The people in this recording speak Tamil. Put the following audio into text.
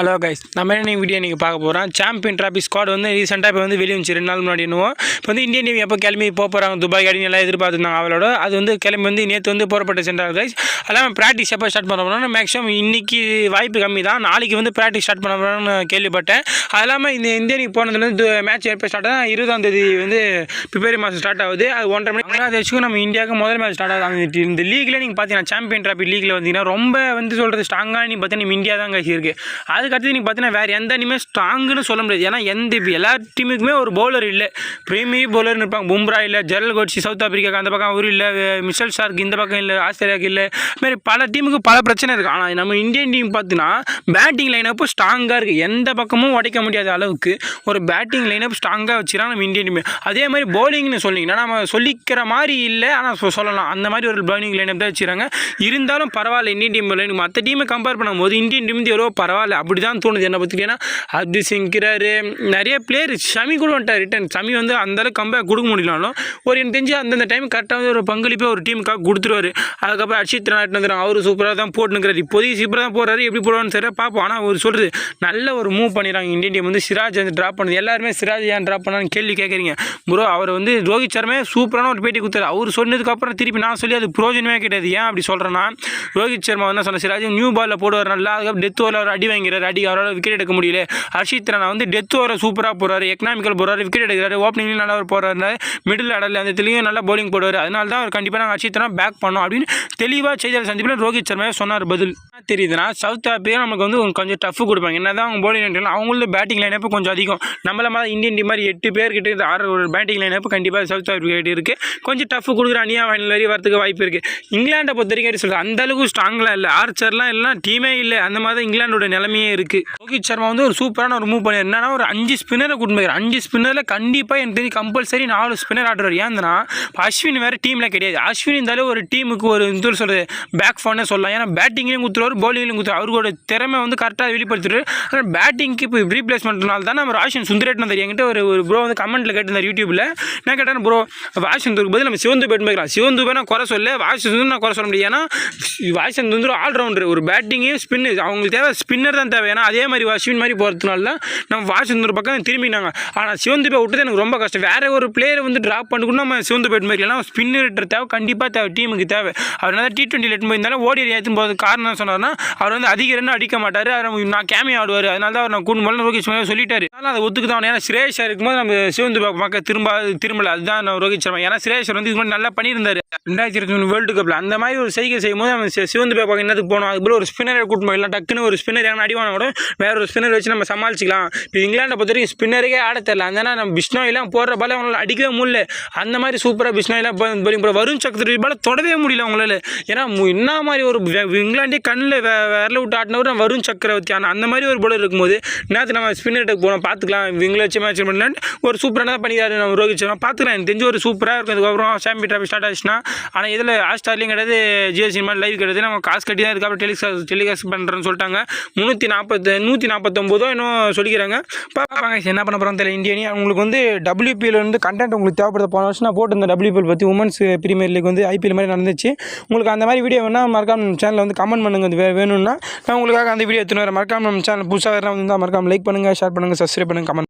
ஹலோ கைஸ் நம்ம என்ன வீடியோ நீங்கள் பார்க்க போகிறோம் சாம்பியன் டிராபி ஸ்குவாட் வந்து ரீசெண்டாக இப்போ வந்து வெளியே வந்துச்சு. ரெண்டு நாள் முன்னாடி என்னவோ. இப்போ வந்து இந்தியன் டீம் எப்போ கிளம்பி போக போகிறாங்க துபாய் அப்படின்னு எல்லாம் எதிர்பார்த்துருந்தாங்க அவளோட. அது வந்து கிளம்பி வந்து நேற்று வந்து போகப்பட்ட சென்றார் கைஸ் அதெல்லாம் ப்ராக்டிஸ் எப்போ ஸ்டார்ட் பண்ண போகிறோம்னா மேக்ஸிமம் இன்றைக்கி வாய்ப்பு கம்மி தான். நாளைக்கு வந்து ப்ராக்டிஸ் ஸ்டார்ட் பண்ண போகிறோம்னு கேள்விப்பட்டேன். அது இல்லாமல் இந்த இந்தியன் போனதுலேருந்து மேட்ச் எப்போ ஸ்டார்ட் ஆகுது இருபதாம் தேதி வந்து பிப்ரவரி மாதம் ஸ்டார்ட் ஆகுது. அது ஒன்றரை மணி மூணாவது வச்சுக்கும் நம்ம இந்தியாவுக்கு முதல் மேட்ச் ஸ்டார்ட் ஆகுது. அந்த இந்த லீக்ல நீங்கள் பார்த்தீங்கன்னா சாம்பியன் டிராபி லீக்ல வந்தீங்கன்னா ரொம்ப வந்து சொல்கிறது ஸ்ட்ராங்காக நீ பார்த்தீங்கன்னா நம்ம இந்தியா தான் கைஸ் இருக்குது அது அதுக்கடுத்து நீங்கள் பார்த்தீங்கன்னா வேறு எந்த அணியுமே ஸ்ட்ராங்குன்னு சொல்ல முடியாது. ஏன்னா எந்த எல்லா டீமுக்குமே ஒரு பவுலர் இல்லை. பிரீமியர் பவுலர்னு இருப்பாங்க. பும்ரா இல்லை ஜெரல் கோட்சி சவுத் ஆப்பிரிக்காவுக்கு அந்த பக்கம் அவர் இல்லை மிஷல் ஷார்க் இந்த பக்கம் இல்லை ஆஸ்திரேலியாவுக்கு இல்லை. மாதிரி பல டீமுக்கு பல பிரச்சனை இருக்குது ஆனால் நம்ம இந்தியன் டீம் பார்த்தீங்கன்னா பேட்டிங் லைனப்பு ஸ்ட்ராங்காக இருக்குது எந்த பக்கமும் உடைக்க முடியாத அளவுக்கு ஒரு பேட்டிங் லைனப் ஸ்ட்ராங்காக வச்சுருக்காங்க நம்ம இந்தியன் டீம் அதே மாதிரி பவுலிங்னு சொன்னீங்கன்னா நம்ம சொல்லிக்கிற மாதிரி இல்லை. ஆனால் சொல்லலாம். அந்த மாதிரி ஒரு பவுலிங் லைனப் தான் வச்சுருக்காங்க இருந்தாலும் பரவாயில்ல இந்தியன் டீம் மற்ற டீமை கம்பேர் பண்ணும்போது இந்தியன் டீம் வந்து எவ்வளோ பரவாயில்ல. அப்படி தான் தோணுது. என்னை பற்றி ஏன்னா சிங்கிறாரு நிறைய பிளேயர் ஷமி கூட வந்துட்டார் ரிட்டன் ஷமி வந்து அந்தளவுக்கு கம்பேக் கொடுக்க முடியலனாலும் ஒரு எனக்கு தெரிஞ்சு அந்தந்த டைம் கரெக்டாக வந்து ஒரு பங்களிப்பை ஒரு டீமுக்காக கொடுத்துருவாரு. அதுக்கப்புறம் அர்ஷித் நாட்டு வந்துடும் அவர் சூப்பராக தான் போட்டுனுக்கிறார் இப்போதையும் சூப்பராக தான் போடுறாரு. எப்படி போடுவான்னு சரியாக பார்ப்போம். ஆனால் அவர் சொல்கிறது நல்ல ஒரு மூவ் பண்ணிடுறாங்க. இந்தியன் டீம் வந்து சிராஜ் வந்து ட்ராப் பண்ணுது. எல்லாருமே சிராஜ் ஏன் ட்ராப் பண்ணான்னு கேள்வி கேட்குறீங்க. ப்ரோ அவர் வந்து ரோஹித் சர்மே சூப்பரான ஒரு பேட்டி கொடுத்தாரு. அவர் சொன்னதுக்கப்புறம் திருப்பி நான் சொல்லி அது ப்ரோஜனமே கிடையாது. ஏன் அப்படி சொல்கிறேன்னா ரோஹித் சர்மா வந்து சொன்ன சிராஜ் நியூ பாலில் போடுவார் நல்லா அதுக்கப்புறம் டெத் ஓவரில் அவர் அடி வாங்கிறார் அடி அவரால் விக்கெட் எடுக்க முடியல. ஹர்ஷித் ராணா வந்து டெத் ஓவரை சூப்பராக போகிறாரு எக்கனாமிக்கல் போகிறாரு விக்கெட் எடுக்கிறாரு. ஓப்பனிங்லையும் நல்லா போகிறாரு மிடில் ஆடல அந்த இதுலையும் நல்லா bowling போடுவார். அதனால தான் அவர் கண்டிப்பாக நாங்கள் ஹர்ஷித் ராணா பேக் பண்ணோம் அப்படின்னு தெளிவாக செய்தியாளர் சந்திப்பில் ரோஹித் சர்மா சொன்னார் பதில். என்ன தெரியுதுன்னா சவுத் ஆப்பிரிக்கா நமக்கு வந்து கொஞ்சம் டஃப் கொடுப்பாங்க. என்ன தான் அவங்க போலிங் line அவங்களோட பேட்டிங் லைனப்பு கொஞ்சம் அதிகம். நம்மள மாதிரி இந்தியன் டீம் மாதிரி எட்டு பேர்கிட்ட இருந்து ஆறு ஒரு பேட்டிங் லைனப்பு கண்டிப்பாக சவுத் ஆப்பிரிக்கா இருக்குது கொஞ்சம் டஃப் கொடுக்குற அணியாக ஃபைனல் வரையும் வரதுக்கு வாய்ப்பு இருக்குது இங்கிலாண்டை பொறுத்த வரைக்கும் சொல்லுங்கள் அந்தளவுக்கு ஸ்ட்ராங்லாம் இல்லை. ஆர்ச்சர்லாம் இல்லைனா டீமே இல்லை. அந்த மாதிரி இங்கிலாண்டோட நிலைமையே இருக்குது ரோஹித் சர்மா வந்து ஒரு சூப்பரான ஒரு மூவ் பண்ணி என்னன்னா ஒரு அஞ்சு ஸ்பின்னரை கூட்டு போயிருக்காரு. அஞ்சு ஸ்பின்னரில் கண்டிப்பாக எனக்கு தெரிஞ்சு கம்பல்சரி நாலு ஸ்பின்னர் ஆடுறாரு. ஏன்னா அஸ்வின் வேறு டீமில் கிடையாது. அஸ்வின் இருந்தாலே ஒரு டீமுக்கு ஒரு இது சொல்கிறது பேக் ஃபோனே சொல்லலாம். ஏன்னா பேட்டிங்லேயும் குத்துருவார் பவுலிங்லையும் குத்துருவார். அவரோட திறமை வந்து கரெக்டாக வெளிப்படுத்துட்டு ஆனால் பேட்டிங்க்கு இப்போ ரீப்ளேஸ்மெண்ட்னால தான் நம்ம ராஷன் சுந்தரேட்னு தெரியும். என்கிட்ட ஒரு ஒரு ப்ரோ வந்து கமெண்ட்டில் கேட்டிருந்தார் யூடியூப்பில் என்ன கேட்டேன் ப்ரோ வாஷன் துருக்கு பதில் நம்ம சிவந்து பேட் போய்க்கலாம். சிவந்து பேர் நான் குறை சொல்ல வாஷன் நான் குறை சொல்ல முடியாது. ஏன்னா வாஷன் சுந்தர் ஆல்ரவுண்டர் ஒரு பேட்டிங்கே ஸ்பின்னு அவங்களுக்கு தேவை ஸ்பின்னர் தான் தேவை. ஏன்னா அதே மாதிரி அஸ்வின் மாதிரி போகிறதுனால தான் நம்ம வாஷன் சுந்தர் பக்கம் திரும்பினாங்க. ஆனால் சிவந்து பே விட்டது எனக்கு ரொம்ப கஷ்டம். வேற ஒரு பிளேயரை வந்து ட்ராப் பண்ணிக்கணும் நம்ம சிவந்து பேட் மாதிரி ஏன்னா ஸ்பின்னர் தேவை கண்டிப்பாக தேவை டீமுக்கு தேவை. அவர் டி டுவெண்ட்டியில் எட்டு போயிருந்தாலும் ஓடி ஏற்றும் போது காரணம் சொன்னார்னா அவர் வந்து அதிக ரன் அடிக்க மாட்டார். அவர் நான் கேமி ஆடுவார். அதனால தான் அவர் நான் கூண்டு போல ரோஹித் சர்மா சொல்லிட்டாரு. அதனால அதை ஒத்துக்கு தான் ஏன்னா சிரேஷ் இருக்கும்போது நம்ம சிவந்து பக்கம் திரும்ப திரும்பல. அதுதான் நான் ரோஹித் சர்மா. ஏன்னா சிரேஷர் வந்து இது மாதிரி நல்லா பண்ணியிருந்தார். ரெண்டாயிரத்தி இருபத்தி மூணு வேர்ல்டு கப்பில் அந்த மாதிரி ஒரு செய்கை செய்யும்போது நம்ம சி- சிவந்து பேப்பாங்க என்னத்துக்கு போகணும் அதுபோல் ஒரு ஸ்பின்னரை கூட்டு போயிடலாம். டக்குன்னு ஒரு ஸ்பின்னர் ஏன்னா அடிவான கூட வேற ஒரு ஸ்பின்னர் வச்சு நம்ம சமாளிச்சிக்கலாம். இப்போ இங்கிலாண்டை பொறுத்த வரைக்கும் ஸ்பின்னருக்கே ஆட தெரியல. அந்த நம்ம பிஷ்ணோயெல்லாம் போடுற பால அவங்களால அடிக்கவே முடியல. அந்த மாதிரி சூப்பராக பிஷ்ணோயெல்லாம் போலிங் போட வரும் சக்கரவர்த்தி பால தொடவே முடியல அவங்களால. ஏன்னா என்ன மாதிரி ஒரு இங்கிலாண்டே கண்ணில் வே விரல விட்டு ஆட்டினவர் நம்ம வருண் சக்கரவர்த்தி ஆனால் அந்த மாதிரி ஒரு பவுலர் இருக்கும்போது நேற்று நம்ம ஸ்பின்னர்ட்டுக்கு போனோம்? பார்த்துக்கலாம். இவங்கள வச்சு மேட்ச் பண்ணலாம் ஒரு சூப்பரான பண்ணிக்கிறாரு நம்ம ரோஹித் சர்மா. பார்த்துக்கலாம். எனக்கு தெரிஞ்சு ஒரு சூப்பராக இருக்கும். அதுக்கப்புறம் சாம்பி ட்ராஃபி ஸ்டார்ட் ஆச்சுன்னா ஆனால் இதில் ஹாட்ஸ்டார்லையும் கிடையாது ஜியோ சினிமா லைவ் கிடையாது. நம்ம காசு கட்டி தான் இதுக்கப்புறம் டெலிகாஸ்ட் டெலிகாஸ்ட் பண்ணுறேன்னு சொல்லிட்டாங்க. முந்நூற்றி நாற்பத்து நூற்றி நாற்பத்தொம்போதோ இன்னும் சொல்லிக்கிறாங்க. பார்ப்பாங்க. என்ன பண்ண போகிறோம் தெரியல இந்தியனி உங்களுக்கு வந்து டபிள்யூபியில் வந்து கண்டென்ட் உங்களுக்கு தேவைப்படுது. போன வருஷம் நான் போட்டிருந்தேன் டபிள்யூபிஎல் பற்றி உமன்ஸ் பிரீமியர் லீக் வந்து ஐபிஎல் மாதிரி நடந்துச்சு. உங்களுக்கு அந்த மாதிரி வீடியோ வேணால் மறக்காம நம்ம சேனலில் வந்து கமெண்ட் பண்ணுங்க. அது வே- வேணும்னா நான் உங்களுக்காக அந்த வீடியோ எடுத்துன்னு வரேன். மறக்காம நம்ம சேனல் புதுசாக வேறு வந்து மறக்காம லைக் பண்ணுங்கள் ஷேர் பண்ணுங்கள் சப்ஸ்கிரைப் பண்ணுங்கள் கமெண்ட்